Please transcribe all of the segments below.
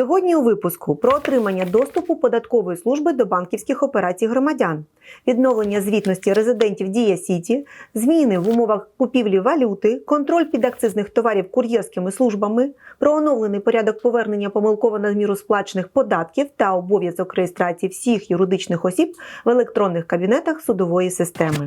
Сьогодні у випуску про отримання доступу податкової служби до банківських операцій громадян, відновлення звітності резидентів Дія Сіті, зміни в умовах купівлі валюти, контроль підакцизних товарів кур'єрськими службами, про оновлений порядок повернення помилково надміру сплачених податків та обов'язок реєстрації всіх юридичних осіб в електронних кабінетах судової системи.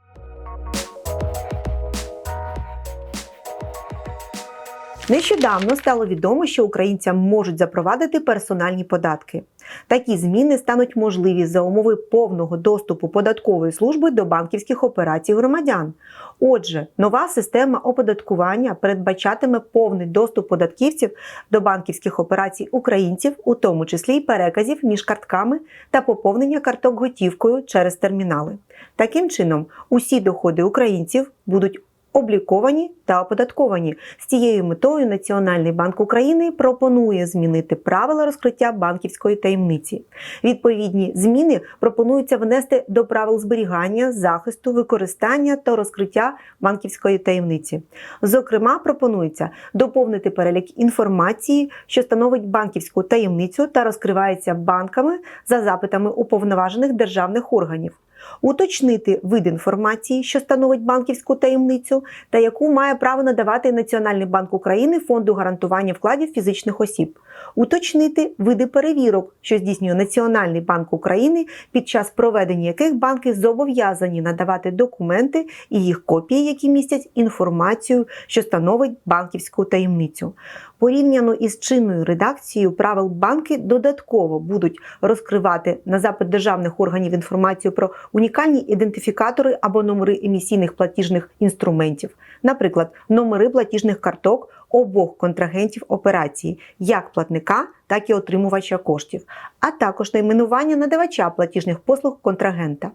Нещодавно стало відомо, що українцям можуть запровадити персональні податки. Такі зміни стануть можливі за умови повного доступу податкової служби до банківських операцій громадян. Отже, нова система оподаткування передбачатиме повний доступ податківців до банківських операцій українців, у тому числі й переказів між картками та поповнення карток готівкою через термінали. Таким чином, усі доходи українців будуть обліковані та оподатковані. З цією метою Національний банк України пропонує змінити правила розкриття банківської таємниці. Відповідні зміни пропонується внести до правил зберігання, захисту, використання та розкриття банківської таємниці. Зокрема, пропонується доповнити перелік інформації, що становить банківську таємницю та розкривається банками за запитами уповноважених державних органів уточнити вид інформації, що становить банківську таємницю, та яку має право надавати Національний банк України фонду гарантування вкладів фізичних осіб, уточнити види перевірок, що здійснює Національний банк України, під час проведення яких банки зобов'язані надавати документи і їх копії, які містять інформацію, що становить банківську таємницю. Порівняно із чинною редакцією правил банки додатково будуть розкривати на запит державних органів інформацію про унікальні ідентифікатори або номери емісійних платіжних інструментів, наприклад, номери платіжних карток обох контрагентів операції, як платника, так і отримувача коштів, а також найменування надавача платіжних послуг контрагента.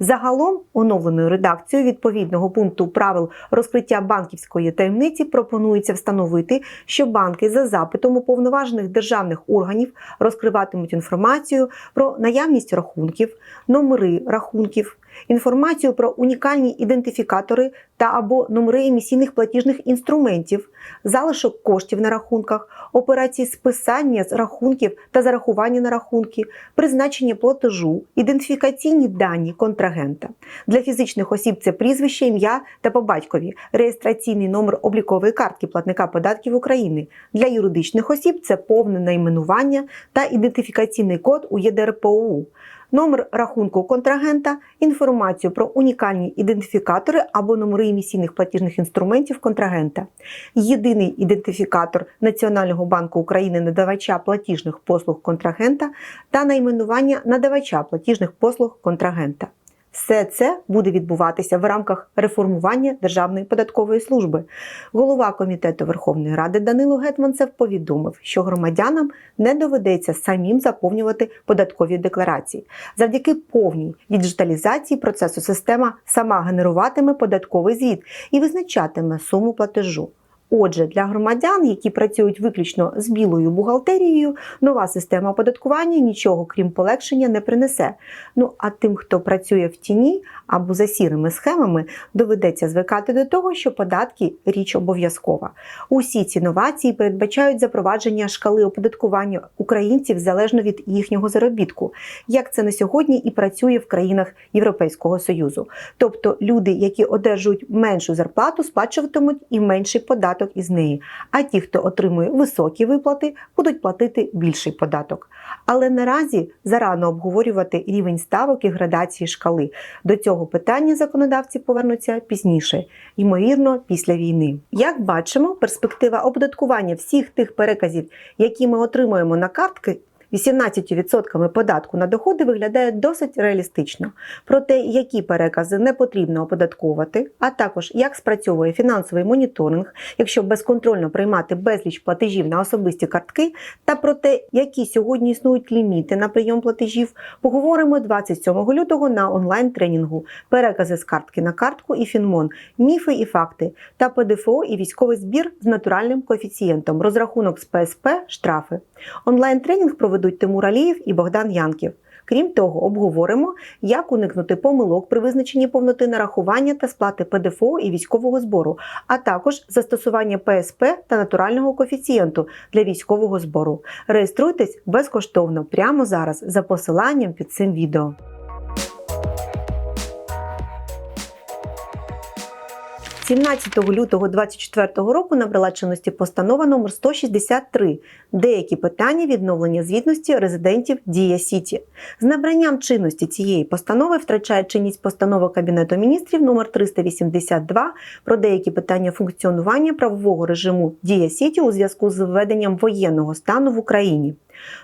Загалом, оновленою редакцією відповідного пункту правил розкриття банківської таємниці пропонується встановити, що банки за запитом уповноважених державних органів розкриватимуть інформацію про наявність рахунків, номери рахунків. Інформацію про унікальні ідентифікатори та або номери емісійних платіжних інструментів, залишок коштів на рахунках, операції списання з рахунків та зарахування на рахунки, призначення платежу, ідентифікаційні дані контрагента. Для фізичних осіб це прізвище, ім'я та по батькові, реєстраційний номер облікової картки платника податків України. Для юридичних осіб це повне найменування та ідентифікаційний код у ЄДРПОУ номер рахунку контрагента, інформацію про унікальні ідентифікатори або номери емісійних платіжних інструментів контрагента, єдиний ідентифікатор Національного банку України надавача платіжних послуг контрагента та найменування надавача платіжних послуг контрагента. Все це буде відбуватися в рамках реформування Державної податкової служби. Голова комітету Верховної Ради Данило Гетманцев повідомив, що громадянам не доведеться самим заповнювати податкові декларації. Завдяки повній діджиталізації процесу система сама генеруватиме податковий звіт і визначатиме суму платежу. Отже, для громадян, які працюють виключно з білою бухгалтерією, нова система оподаткування нічого крім полегшення не принесе. Ну а тим, хто працює в тіні або за сірими схемами, доведеться звикати до того, що податки річ обов'язкова. Усі ці новації передбачають запровадження шкали оподаткування українців залежно від їхнього заробітку, як це на сьогодні і працює в країнах Європейського Союзу. Тобто люди, які одержують меншу зарплату, сплачуватимуть і менший податок податок із неї. А ті, хто отримує високі виплати, будуть платити більший податок. Але наразі зарано обговорювати рівень ставок і градації шкали. До цього питання законодавці повернуться пізніше, ймовірно, після війни. Як бачимо, перспектива оподаткування всіх тих переказів, які ми отримуємо на картки. 18% податку на доходи виглядає досить реалістично. Про те, які перекази не потрібно оподатковувати, а також як спрацьовує фінансовий моніторинг, якщо безконтрольно приймати безліч платежів на особисті картки, та про те, які сьогодні існують ліміти на прийом платежів, поговоримо 27 лютого на онлайн-тренінгу перекази з картки на картку і фінмон, міфи і факти та ПДФО і військовий збір з натуральним коефіцієнтом, розрахунок з ПСП, штрафи. Онлайн-тренінг проведуть Тимур Алієв і Богдан Янків. Крім того, обговоримо, як уникнути помилок при визначенні повноти нарахування та сплати ПДФО і військового збору, а також застосування ПСП та натурального коефіцієнту для військового збору. Реєструйтесь безкоштовно прямо зараз за посиланням під цим відео. 17 лютого 2024 року набрала чинності постанова номер 163 деякі питання відновлення звітності резидентів Дія Сіті. З набранням чинності цієї постанови втрачає чинність постанова Кабінету міністрів номер 382 про деякі питання функціонування правового режиму Дія Сіті у зв'язку з введенням воєнного стану в Україні.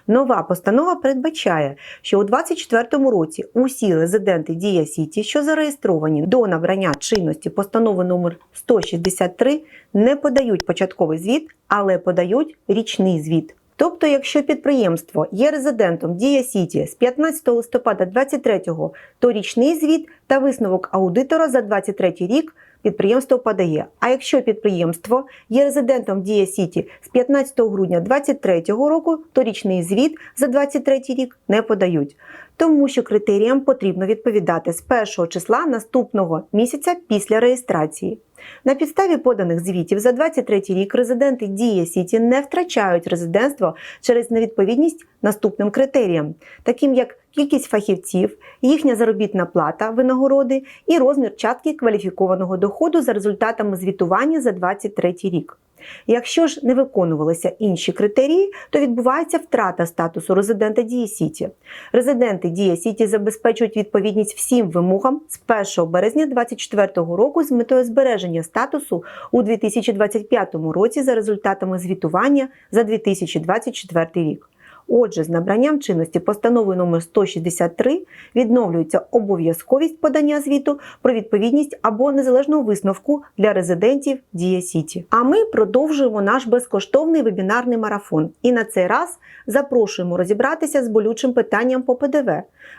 Нова постанова передбачає, що у 2024 році усі резиденти Дія Сіті, що зареєстровані до набрання чинності постанови номер 163, не подають початковий звіт, але подають річний звіт. Тобто, якщо підприємство є резидентом Дія Сіті з 15 листопада 2023, то річний звіт та висновок аудитора за 2023 рік підприємство подає. А якщо підприємство є резидентом Дія Сіті з 15 грудня 2023 року, то річний звіт за 2023 рік не подають. Тому що критеріям потрібно відповідати з першого числа наступного місяця після реєстрації. На підставі поданих звітів за 23 рік резиденти Дія Сіті не втрачають резидентство через невідповідність наступним критеріям, таким як кількість фахівців, їхня заробітна плата, винагороди і розмір частки кваліфікованого доходу за результатами звітування за 23 рік. Якщо ж не виконувалися інші критерії, то відбувається втрата статусу резидента Дія Сіті. Резиденти Дія Сіті забезпечують відповідність всім вимогам з 1 березня 2024 року з метою збереження статусу у 2025 році за результатами звітування за 2024 рік. Отже, з набранням чинності постанови номер 163 відновлюється обов'язковість подання звіту про відповідність або незалежного висновку для резидентів Дія Сіті. А ми продовжуємо наш безкоштовний вебінарний марафон. І на цей раз запрошуємо розібратися з болючим питанням по ПДВ.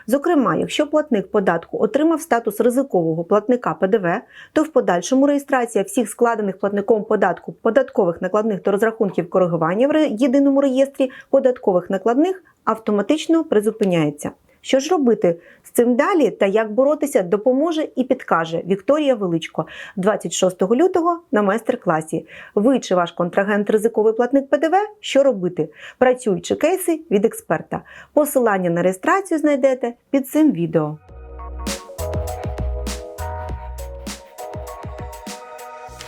Зокрема, якщо платник податку отримав статус ризикового платника ПДВ, то в подальшому реєстрація всіх складених платником податку податкових накладних та розрахунків коригування в єдиному реєстрі податкових накладних автоматично призупиняється. Що ж робити з цим далі та як боротися, допоможе і підкаже Вікторія Величко 26 лютого на майстер-класі. Ви чи ваш контрагент ризиковий платник ПДВ? Що робити? Працюючи кейси від експерта. Посилання на реєстрацію знайдете під цим відео.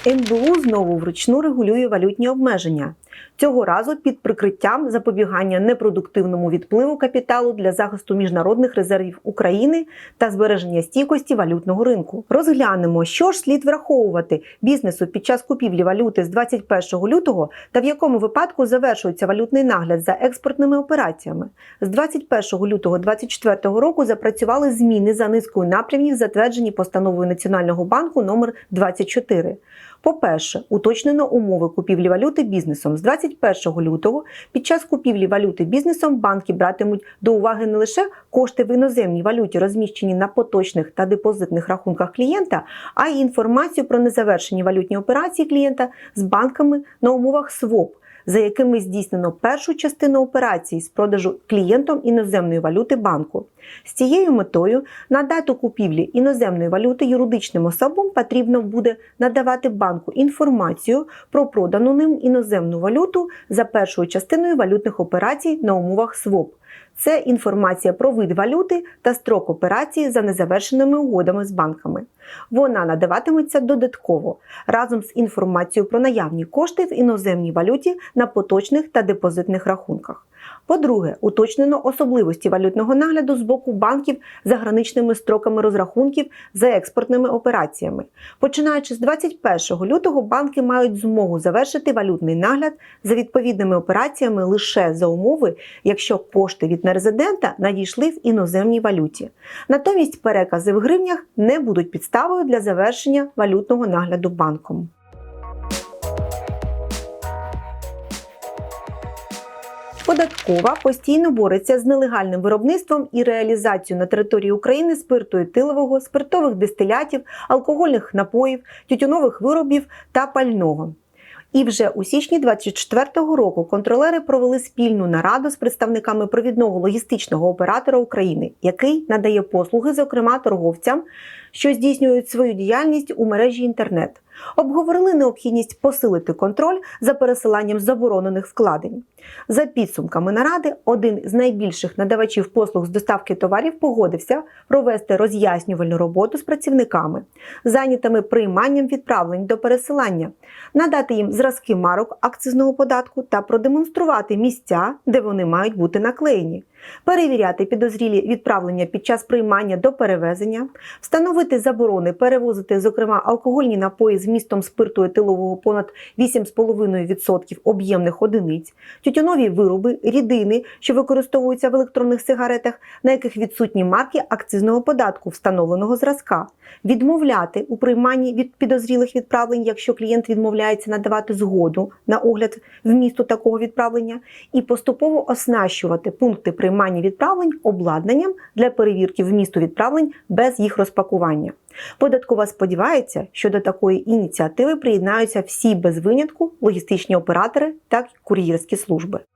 НБУ знову вручну регулює валютні обмеження. Цього разу під прикриттям запобігання непродуктивному відпливу капіталу для захисту міжнародних резервів України та збереження стійкості валютного ринку. Розглянемо, що ж слід враховувати бізнесу під час купівлі валюти з 21 лютого та в якому випадку завершується валютний нагляд за експортними операціями. З 21 лютого 2024 року запрацювали зміни за низкою напрямів, затверджені постановою Національного банку номер 24 по-перше, уточнено умови купівлі валюти бізнесом з 21 лютого. Під час купівлі валюти бізнесом банки братимуть до уваги не лише кошти в іноземній валюті, розміщені на поточних та депозитних рахунках клієнта, а й інформацію про незавершені валютні операції клієнта з банками на умовах СВОП за якими здійснено першу частину операції з продажу клієнтом іноземної валюти банку. З цією метою на дату купівлі іноземної валюти юридичним особам потрібно буде надавати банку інформацію про продану ним іноземну валюту за першою частиною валютних операцій на умовах СВОП. Це інформація про вид валюти та строк операції за незавершеними угодами з банками. Вона надаватиметься додатково разом з інформацією про наявні кошти в іноземній валюті на поточних та депозитних рахунках. По-друге, уточнено особливості валютного нагляду з боку банків за граничними строками розрахунків за експортними операціями. Починаючи з 21 лютого, банки мають змогу завершити валютний нагляд за відповідними операціями лише за умови, якщо кошти від нерезидента надійшли в іноземній валюті. Натомість перекази в гривнях не будуть підставою для завершення валютного нагляду банком. Податкова постійно бореться з нелегальним виробництвом і реалізацією на території України спирту етилового, спиртових дистилятів, алкогольних напоїв, тютюнових виробів та пального. І вже у січні 2024 року контролери провели спільну нараду з представниками провідного логістичного оператора України, який надає послуги, зокрема торговцям, що здійснюють свою діяльність у мережі інтернет. Обговорили необхідність посилити контроль за пересиланням заборонених вкладень. За підсумками наради, один з найбільших надавачів послуг з доставки товарів погодився провести роз'яснювальну роботу з працівниками, зайнятими прийманням відправлень до пересилання, надати їм зразки марок акцизного податку та продемонструвати місця, де вони мають бути наклеєні. Перевіряти підозрілі відправлення під час приймання до перевезення, встановити заборони перевозити, зокрема, алкогольні напої з вмістом спирту етилового понад 8,5% об'ємних одиниць, тютюнові вироби, рідини, що використовуються в електронних сигаретах, на яких відсутні марки акцизного податку, встановленого зразка, відмовляти у прийманні від підозрілих відправлень, якщо клієнт відмовляється надавати згоду на огляд вмісту такого відправлення, і поступово оснащувати пункти приймання відправлень обладнанням для перевірки вмісту відправлень без їх розпакування. Податкова сподівається, що до такої ініціативи приєднаються всі без винятку логістичні оператори та кур'єрські служби. –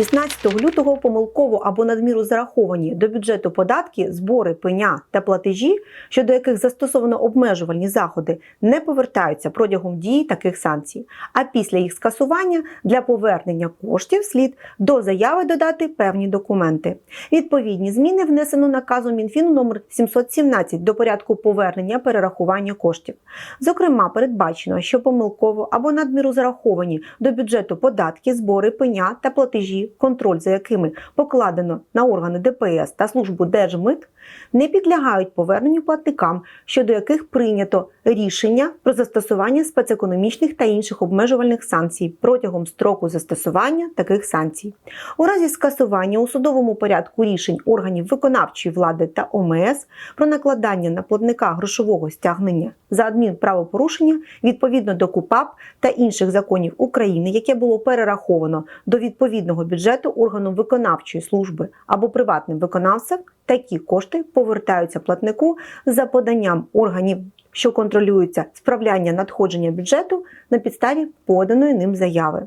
16 лютого помилково або надміру зараховані до бюджету податки, збори, пеня та платежі, щодо яких застосовано обмежувальні заходи, не повертаються протягом дії таких санкцій. А після їх скасування для повернення коштів слід до заяви додати певні документи. Відповідні зміни внесено наказом Мінфіну номер 717 до порядку повернення перерахування коштів. Зокрема, передбачено, що помилково або надміру зараховані до бюджету податки, збори, пеня та платежі, контроль за якими покладено на органи ДПС та службу Держмит, не підлягають поверненню платникам, щодо яких прийнято рішення про застосування спецекономічних та інших обмежувальних санкцій протягом строку застосування таких санкцій. У разі скасування у судовому порядку рішень органів виконавчої влади та ОМС про накладання на платника грошового стягнення за адмінправопорушення відповідно до КУПАП та інших законів України, яке було перераховано до відповідного бюджету органу виконавчої служби або приватним виконавцем, такі кошти повертаються платнику за поданням органів, що контролюються справляння надходження бюджету на підставі поданої ним заяви.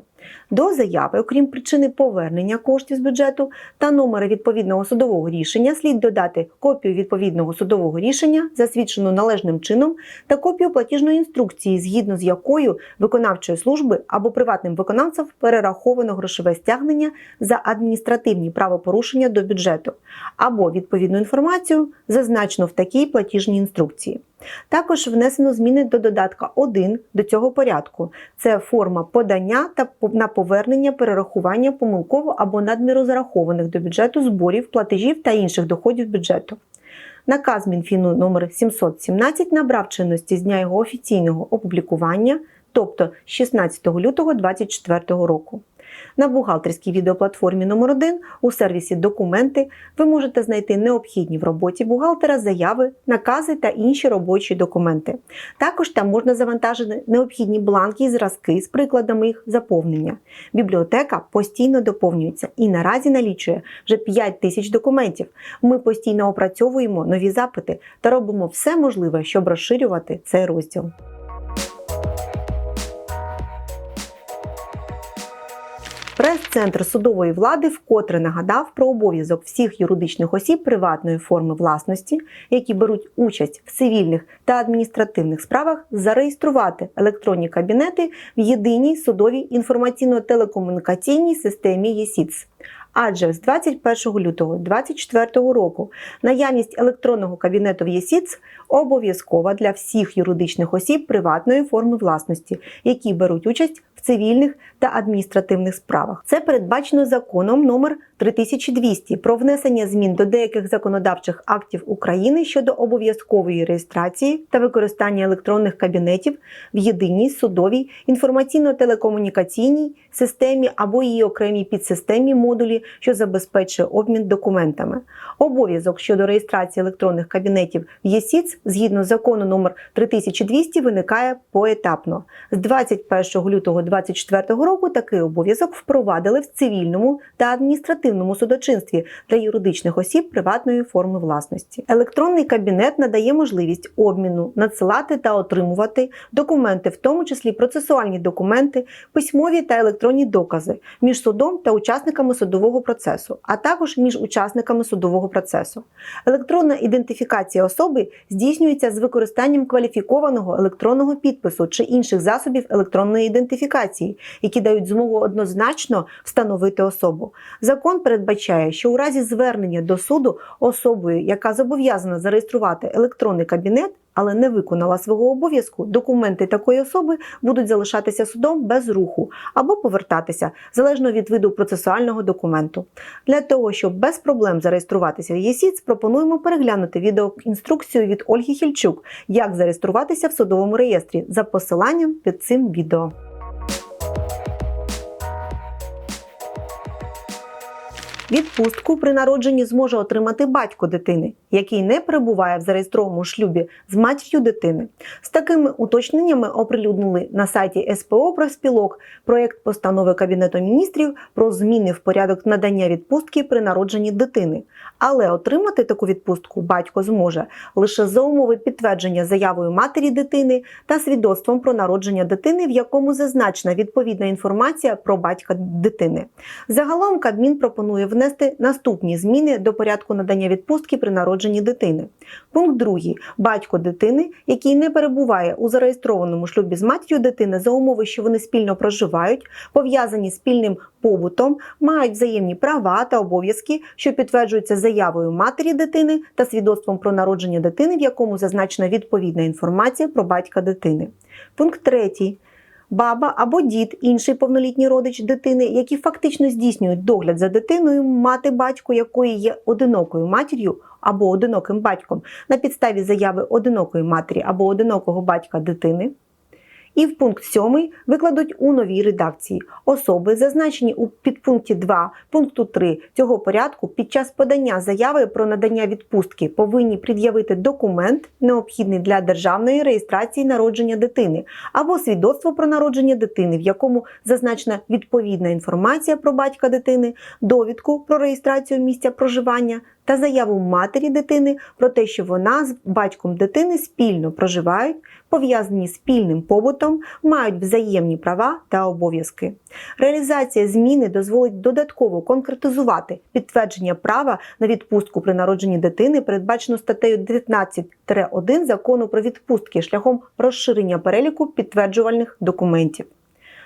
До заяви, окрім причини повернення коштів з бюджету та номера відповідного судового рішення, слід додати копію відповідного судового рішення, засвідчену належним чином, та копію платіжної інструкції, згідно з якою виконавчої служби або приватним виконавцем перераховано грошове стягнення за адміністративні правопорушення до бюджету, або відповідну інформацію, зазначену в такій платіжній інструкції. Також внесено зміни до додатка 1 до цього порядку. Це форма подання та на повернення перерахування помилково або надміру зарахованих до бюджету зборів, платежів та інших доходів бюджету. Наказ Мінфіну номер 717 набрав чинності з дня його офіційного опублікування, тобто 16 лютого 2024 року. На бухгалтерській відеоплатформі номер 1 у сервісі Документи ви можете знайти необхідні в роботі бухгалтера заяви, накази та інші робочі документи. Також там можна завантажити необхідні бланки і зразки з прикладами їх заповнення. Бібліотека постійно доповнюється і наразі налічує вже 5 тисяч документів. Ми постійно опрацьовуємо нові запити та робимо все можливе, щоб розширювати цей розділ. Прес-центр судової влади вкотре нагадав про обов'язок всіх юридичних осіб приватної форми власності, які беруть участь в цивільних та адміністративних справах, зареєструвати електронні кабінети в єдиній судовій інформаційно-телекомунікаційній системі ЄСІЦ. Адже з 21 лютого 2024 року наявність електронного кабінету в ЄСІЦ обов'язкова для всіх юридичних осіб приватної форми власності, які беруть участь цивільних та адміністративних справах. Це передбачено законом номер 3200 про внесення змін до деяких законодавчих актів України щодо обов'язкової реєстрації та використання електронних кабінетів в єдиній судовій інформаційно-телекомунікаційній системі або її окремій підсистемі модулі, що забезпечує обмін документами. Обов'язок щодо реєстрації електронних кабінетів в ЄСІЦ згідно закону номер 3200 виникає поетапно. З 21 лютого 2024 року такий обов'язок впровадили в цивільному та адміністративному судочинстві для юридичних осіб приватної форми власності. Електронний кабінет надає можливість обміну, надсилати та отримувати документи, в тому числі процесуальні документи, письмові та електронні докази між судом та учасниками судового процесу, а також між учасниками судового процесу. Електронна ідентифікація особи здійснюється з використанням кваліфікованого електронного підпису чи інших засобів електронної ідентифікації, які дають змогу однозначно встановити особу. Закон передбачає, що у разі звернення до суду особою, яка зобов'язана зареєструвати електронний кабінет, але не виконала свого обов'язку, документи такої особи будуть залишатися судом без руху або повертатися залежно від виду процесуального документу. Для того, щоб без проблем зареєструватися в ЄСІЦ, пропонуємо переглянути відеоінструкцію від Ольги Хільчук, як зареєструватися в судовому реєстрі за посиланням під цим відео. Відпустку при народженні зможе отримати батько дитини, який не перебуває в зареєстрованому шлюбі з матір'ю дитини. З такими уточненнями оприлюднили на сайті СПО профспілок проєкт постанови Кабінету міністрів про зміни в порядок надання відпустки при народженні дитини. Але отримати таку відпустку батько зможе лише за умови підтвердження заявою матері дитини та свідоцтвом про народження дитини, в якому зазначена відповідна інформація про батька дитини. Загалом Кабмін пропонує внести наступні зміни до порядку надання відпустки при народженні дитини. Пункт 2. Батько дитини, який не перебуває у зареєстрованому шлюбі з матір'ю дитини за умови, що вони спільно проживають, пов'язані спільним побутом, мають взаємні права та обов'язки, що підтверджуються заявою матері дитини та свідоцтвом про народження дитини, в якому зазначена відповідна інформація про батька дитини. Пункт 3 баба або дід, інший повнолітній родич дитини, які фактично здійснюють догляд за дитиною, мати батько якої є одинокою матір'ю або одиноким батьком на підставі заяви одинокої матері або одинокого батька дитини. І в пункт 7 викладуть у новій редакції особи, зазначені у підпункті 2 пункту 3 цього порядку, під час подання заяви про надання відпустки повинні пред'явити документ, необхідний для державної реєстрації народження дитини, або свідоцтво про народження дитини, в якому зазначена відповідна інформація про батька дитини, довідку про реєстрацію місця проживання. Та заяву матері дитини про те, що вона з батьком дитини спільно проживають, пов'язані спільним побутом, мають взаємні права та обов'язки. Реалізація зміни дозволить додатково конкретизувати підтвердження права на відпустку при народженні дитини, передбачено статтею 19-1 закону про відпустки шляхом розширення переліку підтверджувальних документів.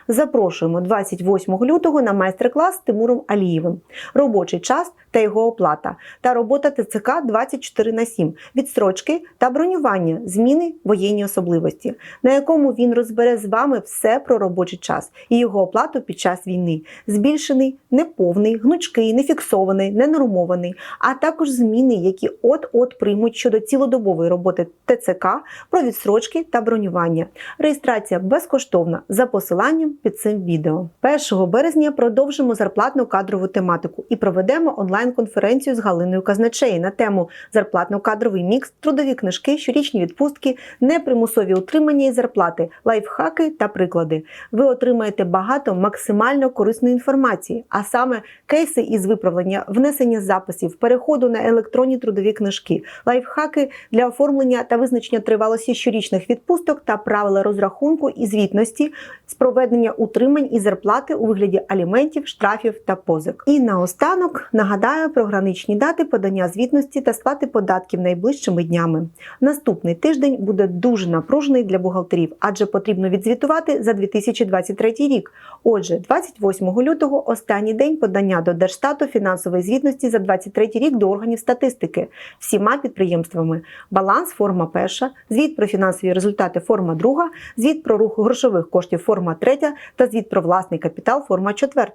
Запрошуємо 28 лютого на майстер-клас з Тимуром Алієвим. Робочий час та його оплата. Та робота ТЦК 24 на 7, відстрочки та бронювання, зміни воєнні особливості, на якому він розбере з вами все про робочий час і його оплату під час війни, збільшений, неповний, гнучкий, нефіксований, ненормований, а також зміни, які от-от приймуть щодо цілодобової роботи ТЦК про відстрочки та бронювання. Реєстрація безкоштовна за посиланням під цим відео. 1 березня продовжимо зарплатну кадрову тематику і проведемо онлайн-конференцію з Галиною Казначеї на тему зарплатно-кадровий мікс, трудові книжки, щорічні відпустки, непримусові утримання і зарплати, лайфхаки та приклади. Ви отримаєте багато максимально корисної інформації, а саме кейси із виправлення, внесення записів, переходу на електронні трудові книжки, лайфхаки для оформлення та визначення тривалості щорічних відпусток та правила розрахунку і звітності з проведення утримань і зарплати у вигляді аліментів, штрафів та позик. І наостанок Нагадаю про граничні дати подання звітності та сплати податків найближчими днями. Наступний тиждень буде дуже напружений для бухгалтерів, адже потрібно відзвітувати за 2023 рік. Отже, 28 лютого останній день подання до Держстату фінансової звітності за 2023 рік до органів статистики всіма підприємствами. Баланс форма перша, звіт про фінансові результати форма друга, звіт про рух грошових коштів форма третя та звіт про власний капітал форма 4,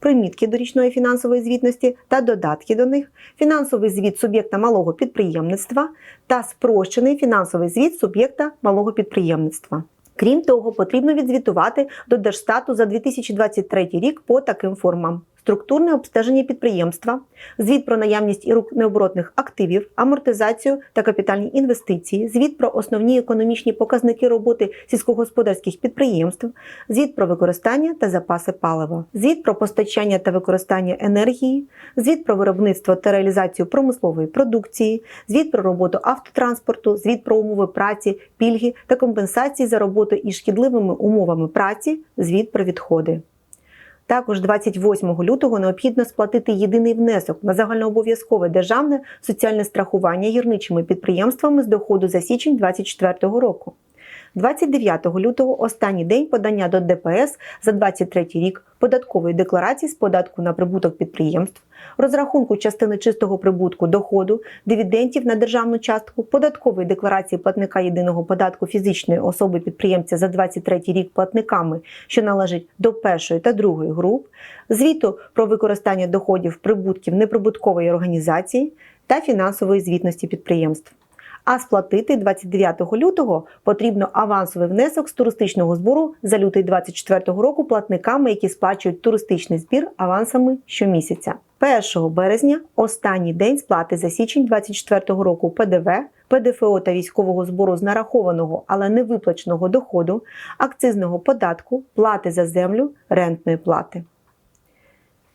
примітки до річної фінансової звітності та додатки до них, фінансовий звіт суб'єкта малого підприємництва та спрощений фінансовий звіт суб'єкта малого підприємництва. Крім того, потрібно відзвітувати до Держстату за 2023 рік по таким формам. Структурне обстеження підприємства, звіт про наявність і рук необоротних активів, амортизацію та капітальні інвестиції, звіт про основні економічні показники роботи сільськогосподарських підприємств, звіт про використання та запаси палива, звіт про постачання та використання енергії, звіт про виробництво та реалізацію промислової продукції, звіт про роботу автотранспорту, звіт про умови праці, пільги та компенсації за роботу із шкідливими умовами праці, звіт про відходи. Також 28 лютого необхідно сплатити єдиний внесок на загальнообов'язкове державне соціальне страхування гірничими підприємствами з доходу за січень 2024 року. 29 лютого останній день подання до ДПС за 23 рік податкової декларації з податку на прибуток підприємств, розрахунку частини чистого прибутку доходу, дивідендів на державну частку, податкової декларації платника єдиного податку фізичної особи підприємця за 23 рік платниками, що належить до першої та другої груп, звіту про використання доходів прибутків неприбуткової організації та фінансової звітності підприємств. А сплатити 29 лютого потрібно авансовий внесок з туристичного збору за лютий 2024 року платниками, які сплачують туристичний збір авансами щомісяця. 1 березня останній день сплати за січень 2024 року ПДВ, ПДФО та військового збору з нарахованого, але не виплаченого доходу, акцизного податку, плати за землю, рентної плати.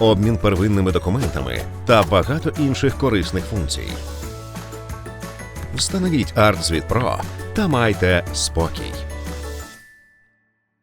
обмін первинними документами та багато інших корисних функцій. Встановіть ArtZvit Pro та майте спокій.